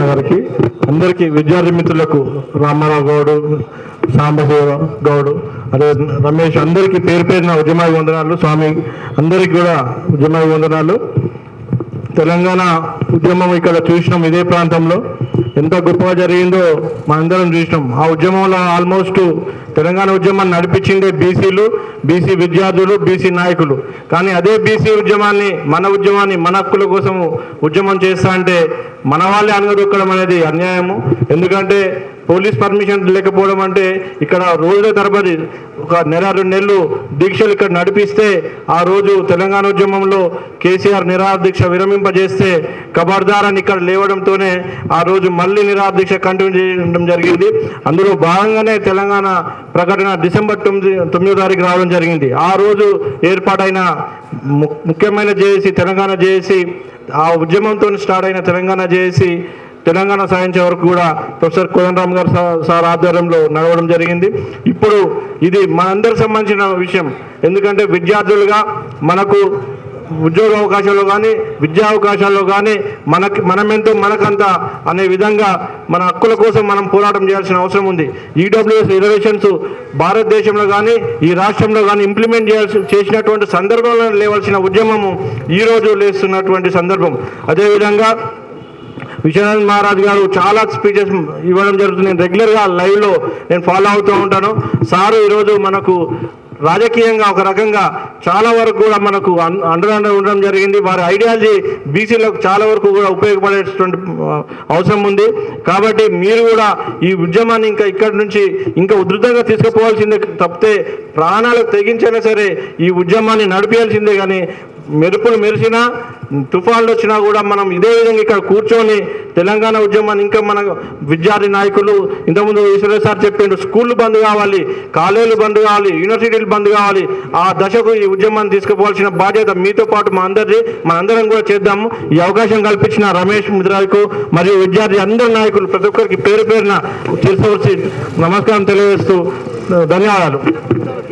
అన్న గారికి అందరికీ విద్యార్థి మిత్రులకు రామారావు గౌడు సాంబశివ గౌడు అదే రమేష్ అందరికీ పేరు పేరున ఉద్యమ వందనాలు. స్వామి అందరికీ కూడా ఉద్యమ వందనాలు. తెలంగాణ ఉద్యమం ఇక్కడ చూసినాం ఇదే ప్రాంతంలో. ఎంత గొప్పగా జరిగిందో మనందరం చూసినాం. ఆ ఉద్యమంలో ఆల్మోస్ట్ తెలంగాణ ఉద్యమాన్ని నడిపించిందే బీసీలు బీసీ విద్యార్థులు బీసీ నాయకులు. కానీ అదే బీసీ ఉద్యమాన్ని మన ఉద్యమాన్ని మన హక్కుల కోసం ఉద్యమం చేస్తా అంటే మన వాళ్ళే అనగదొక్కడం అనేది అన్యాయము. ఎందుకంటే పోలీస్ పర్మిషన్ లేకపోవడం అంటే ఇక్కడ రోజుల తరబడి ఒక నెల రెండు నెలలు దీక్షలు ఇక్కడ నడిపిస్తే ఆ రోజు తెలంగాణ ఉద్యమంలో కేసీఆర్ నిరాహార విరమింపజేస్తే కబర్దార్ ఇక్కడ లేవడంతోనే ఆ రోజు మళ్ళీ నిరాహార కంటిన్యూ చేయడం జరిగింది. అందులో భాగంగానే తెలంగాణ ప్రకటన డిసెంబర్ తొమ్మిది తొమ్మిదో తారీఖు రావడం జరిగింది. ఆ రోజు ఏర్పాటైన ము- ముఖ్యమైన జేఏసీ తెలంగాణ జేఏసీ ఆ ఉద్యమంతో స్టార్ట్ అయిన తెలంగాణ జేఏసీ తెలంగాణ సాధించే వరకు కూడా ప్రొఫెసర్ కోదండరామ్ గారు సార్ ఆధ్వర్యంలో నడవడం జరిగింది. ఇప్పుడు ఇది మనందరికి సంబంధించిన విషయం. ఎందుకంటే విద్యార్థులుగా మనకు ఉద్యోగ అవకాశాల్లో కానీ విద్యా అవకాశాల్లో కానీ మనకి మనమెంతో మనకంత అనే విధంగా మన హక్కుల కోసం మనం పోరాటం చేయాల్సిన అవసరం ఉంది. ఈడబ్ల్యూఎస్ రిజర్వేషన్స్ భారతదేశంలో కానీ ఈ రాష్ట్రంలో కానీ ఇంప్లిమెంట్ చేయాల్సి చేసినటువంటి సందర్భంలో లేవాల్సిన ఉద్యమము ఈ రోజు లేస్తున్నటువంటి సందర్భం. అదేవిధంగా విశ్వనాథ్ మహారాజ్ గారు చాలా స్పీచెస్ ఇవ్వడం జరుగుతుంది. నేను రెగ్యులర్గా లైవ్లో నేను ఫాలో అవుతూ ఉంటాను. సారు ఈరోజు మనకు రాజకీయంగా ఒక రకంగా చాలా వరకు కూడా మనకు అన్- అండర్ ఉండడం జరిగింది. వారి ఐడియాలజీ బీసీలకు చాలా వరకు కూడా ఉపయోగపడేటువంటి అవసరం ఉంది. కాబట్టి మీరు కూడా ఈ ఉద్యమాన్ని ఇంకా ఇక్కడి నుంచి ఇంకా ఉధృతంగా తీసుకుపోవాల్సిందే తప్పితే ప్రాణాలకు తెగించైనా సరే ఈ ఉద్యమాన్ని నడిపేయాల్సిందే. కానీ మెరుపులు మెరిసినా తుఫాన్లు వచ్చినా కూడా మనం ఇదే విధంగా ఇక్కడ కూర్చొని తెలంగాణ ఉద్యమాన్ని ఇంకా మన విద్యార్థి నాయకులు ఇంతకుముందు ఈశ్వర సార్ చెప్పిండు స్కూళ్ళు బంద్ కావాలి కాలేజీలు బంద్ కావాలి యూనివర్సిటీలు బంద్ కావాలి. ఆ దశకు ఈ ఉద్యమాన్ని తీసుకుపోవాల్సిన బాధ్యత మీతో పాటు మా అందరిది. మనందరం కూడా చేద్దాము. ఈ అవకాశం కల్పించిన రమేష్ ముద్రాకు మరియు విద్యార్థి అందరి నాయకులు ప్రతి ఒక్కరికి పేరు పేరున తెలుసుకోవచ్చు నమస్కారం తెలియజేస్తూ ధన్యవాదాలు.